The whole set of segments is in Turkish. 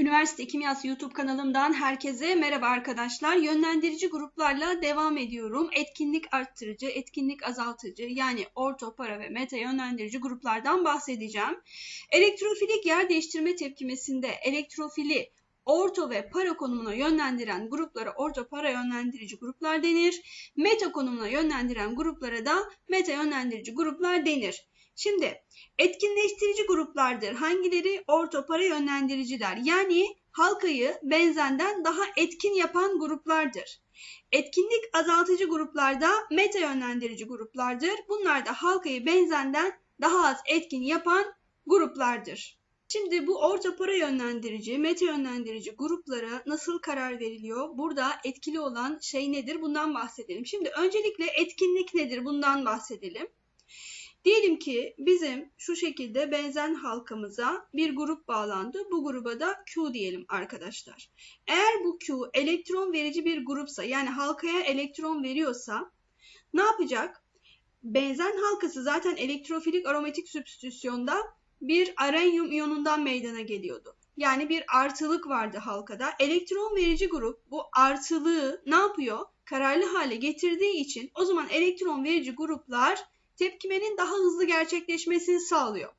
Üniversite Kimyası YouTube kanalımdan herkese merhaba arkadaşlar. Yönlendirici gruplarla devam ediyorum. Etkinlik arttırıcı, etkinlik azaltıcı yani orto, para ve meta yönlendirici gruplardan bahsedeceğim. Elektrofilik yer değiştirme tepkimesinde elektrofili orto ve para konumuna yönlendiren gruplara orto para yönlendirici gruplar denir. Meta konumuna yönlendiren gruplara da meta yönlendirici gruplar denir. Şimdi etkinleştirici gruplardır. Hangileri? Orto para yönlendiriciler. Yani halkayı benzenden daha etkin yapan gruplardır. Etkinlik azaltıcı gruplarda meta yönlendirici gruplardır. Bunlar da halkayı benzenden daha az etkin yapan gruplardır. Şimdi bu orta para yönlendirici, meta yönlendirici gruplara nasıl karar veriliyor? Burada etkili olan şey nedir? Bundan bahsedelim. Şimdi öncelikle etkinlik nedir? Bundan bahsedelim. Diyelim ki bizim şu şekilde benzen halkamıza bir grup bağlandı. Bu gruba da Q diyelim arkadaşlar. Eğer bu Q elektron verici bir grupsa yani halkaya elektron veriyorsa ne yapacak? Benzen halkası zaten elektrofilik aromatik sübstitüsyonda bir arenyum iyonundan meydana geliyordu. Yani bir artılık vardı halkada. Elektron verici grup bu artılığı ne yapıyor? Kararlı hale getirdiği için o zaman elektron verici gruplar tepkimenin daha hızlı gerçekleşmesini sağlıyor.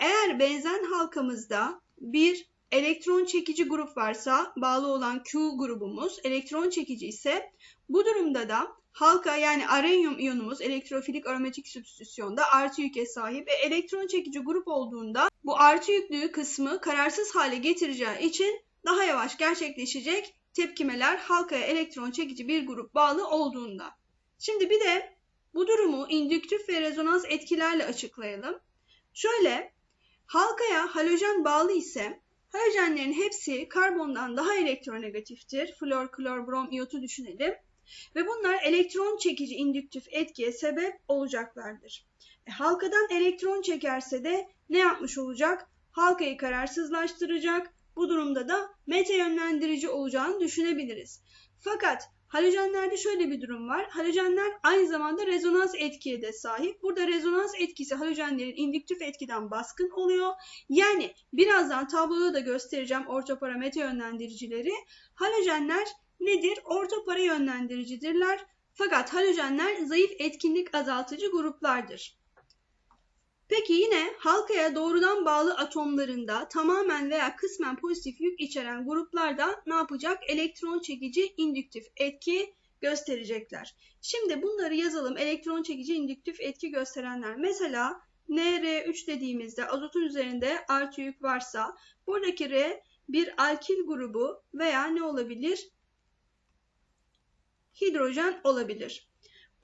Eğer benzen halkamızda bir elektron çekici grup varsa bağlı olan Q grubumuz elektron çekici ise bu durumda da halka yani arenyum iyonumuz elektrofilik aromatik sübstitüsyonda artı yüke sahip ve elektron çekici grup olduğunda bu artı yüklü kısmı kararsız hale getireceği için daha yavaş gerçekleşecek tepkimeler halkaya elektron çekici bir grup bağlı olduğunda. Şimdi bir de bu durumu indüktif ve rezonans etkilerle açıklayalım. Şöyle, halkaya halojen bağlı ise halojenlerin hepsi karbondan daha elektronegatiftir. Flor, klor, brom iyotu düşünelim. Ve bunlar elektron çekici indüktif etkiye sebep olacaklardır. E, halkadan elektron çekerse de ne yapmış olacak? Halkayı kararsızlaştıracak. Bu durumda da meta yönlendirici olacağını düşünebiliriz. Fakat Halojenlerde şöyle bir durum var. Halojenler aynı zamanda rezonans etkiye de sahip. Burada rezonans etkisi halojenlerin indüktif etkiden baskın oluyor. Yani birazdan tabloda da göstereceğim ortoparametre yönlendiricileri. Halojenler nedir? Ortopara yönlendiricidirler. Fakat halojenler zayıf etkinlik azaltıcı gruplardır. Peki yine halkaya doğrudan bağlı atomlarında tamamen veya kısmen pozitif yük içeren gruplarda ne yapacak? Elektron çekici indüktif etki gösterecekler. Şimdi bunları yazalım. Elektron çekici indüktif etki gösterenler. Mesela NR3 dediğimizde azotun üzerinde artı yük varsa buradaki R bir alkil grubu veya ne olabilir? Hidrojen olabilir.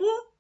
Bu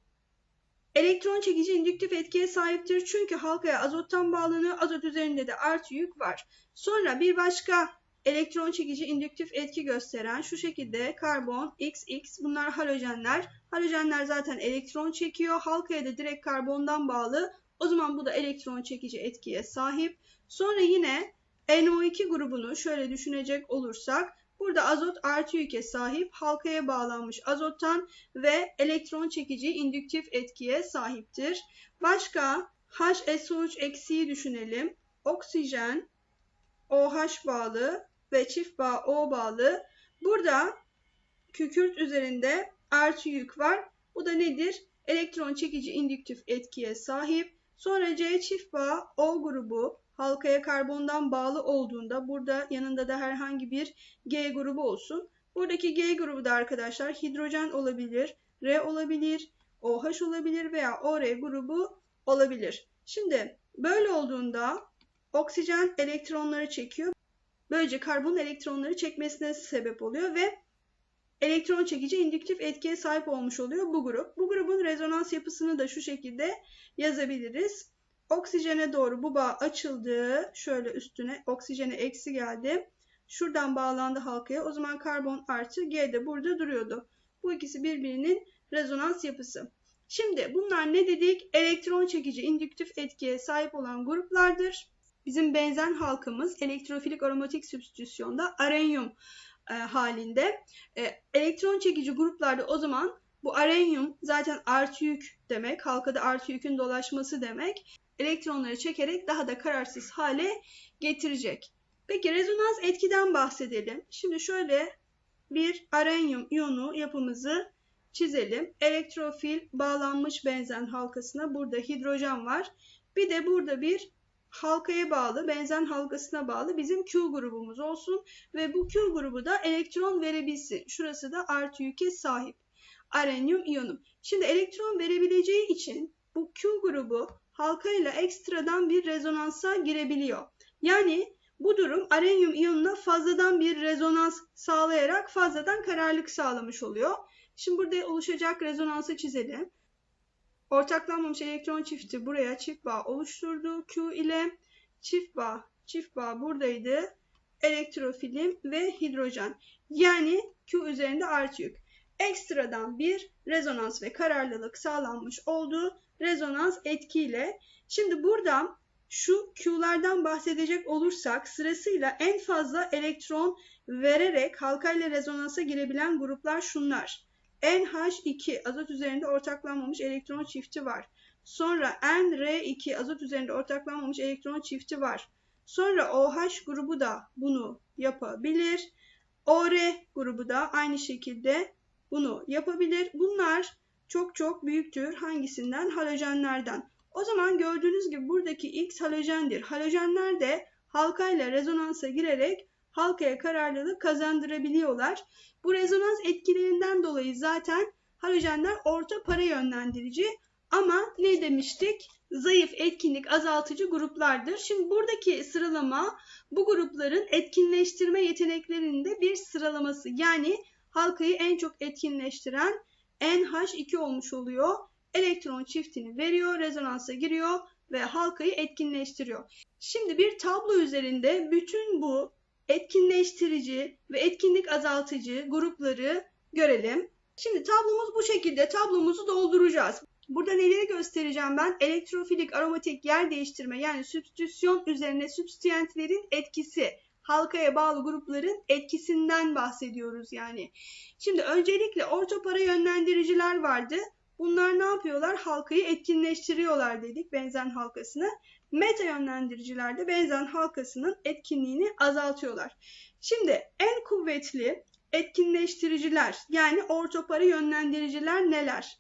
Elektron çekici indüktif etkiye sahiptir çünkü halkaya azottan bağlanıyor. Azot üzerinde de artı yük var. Sonra bir başka elektron çekici indüktif etki gösteren şu şekilde karbon, XX bunlar halojenler. Halojenler zaten elektron çekiyor. Halkaya da direkt karbondan bağlı. O zaman bu da elektron çekici etkiye sahip. Sonra yine NO2 grubunu şöyle düşünecek olursak Burada azot artı yüke sahip, halkaya bağlanmış azottan ve elektron çekici indüktif etkiye sahiptir. Başka HSO3 eksiği düşünelim. Oksijen, OH bağlı ve çift bağ O bağlı. Burada kükürt üzerinde artı yük var. Bu da nedir? Elektron çekici indüktif etkiye sahip. Sonra C çift bağ O grubu halkaya karbondan bağlı olduğunda burada yanında da herhangi bir G grubu olsun. Buradaki G grubu da arkadaşlar hidrojen olabilir, R olabilir, OH olabilir veya OR grubu olabilir. Şimdi böyle olduğunda oksijen elektronları çekiyor. Böylece karbon elektronları çekmesine sebep oluyor ve elektron çekici indüktif etkiye sahip olmuş oluyor bu grup. Bu grubun rezonans yapısını da şu şekilde yazabiliriz. Oksijene doğru bu bağ açıldı. Şöyle üstüne oksijene eksi geldi. Şuradan bağlandı halkaya. O zaman karbon artı G de burada duruyordu. Bu ikisi birbirinin rezonans yapısı. Şimdi bunlar ne dedik? Elektron çekici indüktif etkiye sahip olan gruplardır. Bizim benzen halkımız elektrofilik aromatik sübstitüsyonda arenyum e, halinde. E, elektron çekici gruplarda o zaman bu arenyum zaten artı yük demek. Halkada artı yükün dolaşması demek elektronları çekerek daha da kararsız hale getirecek. Peki rezonans etkiden bahsedelim. Şimdi şöyle bir arenyum iyonu yapımızı çizelim. Elektrofil bağlanmış benzen halkasına burada hidrojen var. Bir de burada bir halkaya bağlı, benzen halkasına bağlı bizim Q grubumuz olsun ve bu Q grubu da elektron verebilsin. Şurası da artı yüke sahip. Arenyum iyonu. Şimdi elektron verebileceği için bu Q grubu halkayla ekstradan bir rezonansa girebiliyor. Yani bu durum arenyum iyonuna fazladan bir rezonans sağlayarak fazladan kararlılık sağlamış oluyor. Şimdi burada oluşacak rezonansı çizelim. Ortaklanmamış elektron çifti buraya çift bağ oluşturdu. Q ile çift bağ, çift bağ buradaydı. Elektrofilim ve hidrojen. Yani Q üzerinde artı yük. Ekstradan bir rezonans ve kararlılık sağlanmış olduğu rezonans etkiyle. Şimdi burada şu Q'lardan bahsedecek olursak sırasıyla en fazla elektron vererek halkayla rezonansa girebilen gruplar şunlar. NH2 azot üzerinde ortaklanmamış elektron çifti var. Sonra NR2 azot üzerinde ortaklanmamış elektron çifti var. Sonra OH grubu da bunu yapabilir. OR grubu da aynı şekilde bunu yapabilir. Bunlar çok çok büyüktür. Hangisinden? Halojenlerden. O zaman gördüğünüz gibi buradaki X halojendir. Halojenler de halkayla rezonansa girerek halkaya kararlılık kazandırabiliyorlar. Bu rezonans etkilerinden dolayı zaten halojenler orta para yönlendirici ama ne demiştik? Zayıf etkinlik azaltıcı gruplardır. Şimdi buradaki sıralama bu grupların etkinleştirme yeteneklerinde bir sıralaması. Yani halkayı en çok etkinleştiren NH2 olmuş oluyor. Elektron çiftini veriyor, rezonansa giriyor ve halkayı etkinleştiriyor. Şimdi bir tablo üzerinde bütün bu etkinleştirici ve etkinlik azaltıcı grupları görelim. Şimdi tablomuz bu şekilde. Tablomuzu dolduracağız. Burada neleri göstereceğim ben? Elektrofilik aromatik yer değiştirme yani sübstitüsyon üzerine sübstiyentlerin etkisi. Halkaya bağlı grupların etkisinden bahsediyoruz yani. Şimdi öncelikle ortopara yönlendiriciler vardı. Bunlar ne yapıyorlar? Halkayı etkinleştiriyorlar dedik benzen halkasını. Meta yönlendiriciler de benzen halkasının etkinliğini azaltıyorlar. Şimdi en kuvvetli etkinleştiriciler yani ortopara yönlendiriciler neler?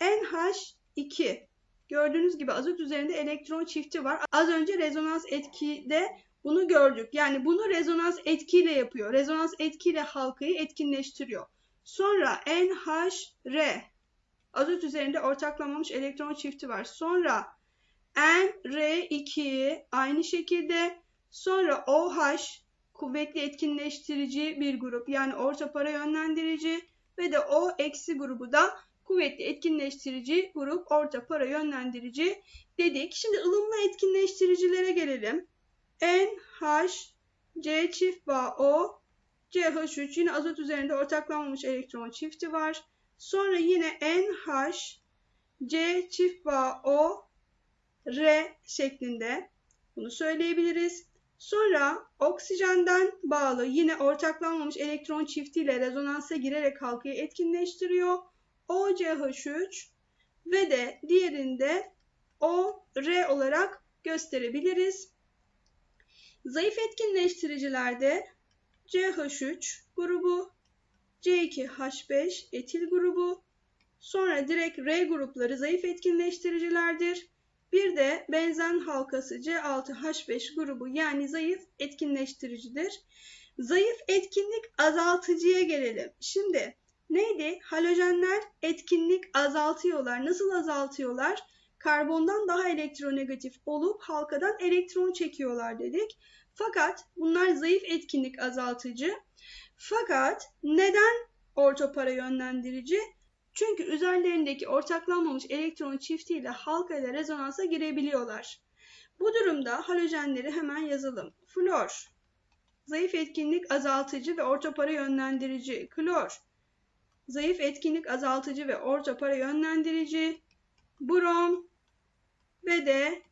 NH2 gördüğünüz gibi azot üzerinde elektron çifti var. Az önce rezonans etkide bunu gördük. Yani bunu rezonans etkiyle yapıyor. Rezonans etkiyle halkayı etkinleştiriyor. Sonra NHR azot üzerinde ortaklanmamış elektron çifti var. Sonra NR2 aynı şekilde sonra OH kuvvetli etkinleştirici bir grup yani orta para yönlendirici ve de O eksi grubu da kuvvetli etkinleştirici grup orta para yönlendirici dedik. Şimdi ılımlı etkinleştiricilere gelelim. NH C çift bağ O CH3 yine azot üzerinde ortaklanmamış elektron çifti var. Sonra yine NH C çift bağ O R şeklinde bunu söyleyebiliriz. Sonra oksijenden bağlı yine ortaklanmamış elektron çiftiyle rezonansa girerek halkayı etkinleştiriyor. OCH3 ve de diğerinde OR olarak gösterebiliriz. Zayıf etkinleştiricilerde CH3 grubu, C2H5 etil grubu, sonra direkt R grupları zayıf etkinleştiricilerdir. Bir de benzen halkası C6H5 grubu yani zayıf etkinleştiricidir. Zayıf etkinlik azaltıcıya gelelim. Şimdi neydi? Halojenler etkinlik azaltıyorlar. Nasıl azaltıyorlar? Karbondan daha elektronegatif olup halkadan elektron çekiyorlar dedik. Fakat bunlar zayıf etkinlik azaltıcı. Fakat neden ortopara yönlendirici? Çünkü üzerlerindeki ortaklanmamış elektron çiftiyle halka ile rezonansa girebiliyorlar. Bu durumda halojenleri hemen yazalım. Flor, zayıf etkinlik azaltıcı ve ortopara yönlendirici. Klor, zayıf etkinlik azaltıcı ve ortopara yönlendirici. Brom ve de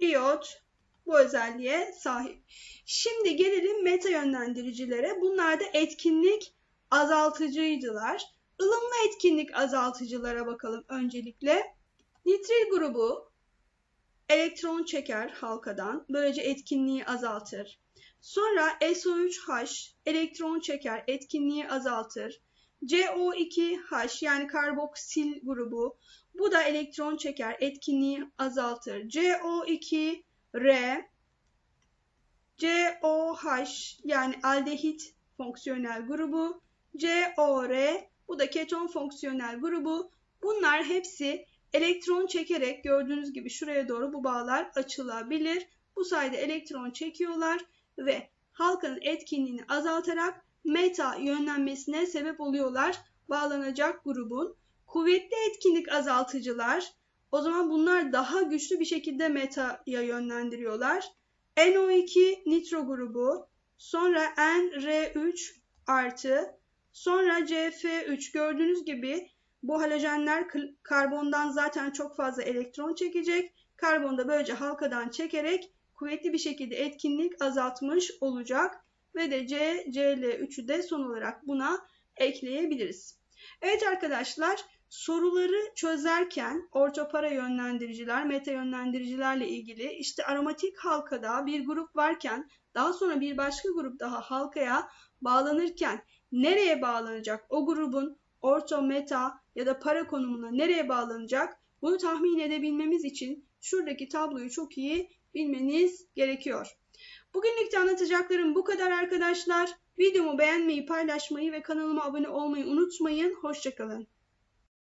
iot bu özelliğe sahip. Şimdi gelelim meta yönlendiricilere. Bunlar da etkinlik azaltıcıydılar. Ilımlı etkinlik azaltıcılara bakalım öncelikle. Nitril grubu elektron çeker halkadan. Böylece etkinliği azaltır. Sonra SO3H elektron çeker, etkinliği azaltır. CO2H yani karboksil grubu bu da elektron çeker, etkinliği azaltır. CO2R COH yani aldehit fonksiyonel grubu, COR bu da keton fonksiyonel grubu. Bunlar hepsi elektron çekerek gördüğünüz gibi şuraya doğru bu bağlar açılabilir. Bu sayede elektron çekiyorlar ve halkanın etkinliğini azaltarak meta yönlenmesine sebep oluyorlar bağlanacak grubun. Kuvvetli etkinlik azaltıcılar o zaman bunlar daha güçlü bir şekilde meta'ya yönlendiriyorlar. NO2 nitro grubu, sonra NR3 artı, sonra CF3 gördüğünüz gibi bu halojenler karbondan zaten çok fazla elektron çekecek. Karbon da böylece halkadan çekerek kuvvetli bir şekilde etkinlik azaltmış olacak. Ve de C, Cl3'ü de son olarak buna ekleyebiliriz. Evet arkadaşlar soruları çözerken ortopara yönlendiriciler, meta yönlendiricilerle ilgili işte aromatik halkada bir grup varken daha sonra bir başka grup daha halkaya bağlanırken nereye bağlanacak? O grubun orto, meta ya da para konumuna nereye bağlanacak? Bunu tahmin edebilmemiz için şuradaki tabloyu çok iyi bilmeniz gerekiyor. Bugünlük de anlatacaklarım bu kadar arkadaşlar. Videomu beğenmeyi, paylaşmayı ve kanalıma abone olmayı unutmayın. Hoşçakalın.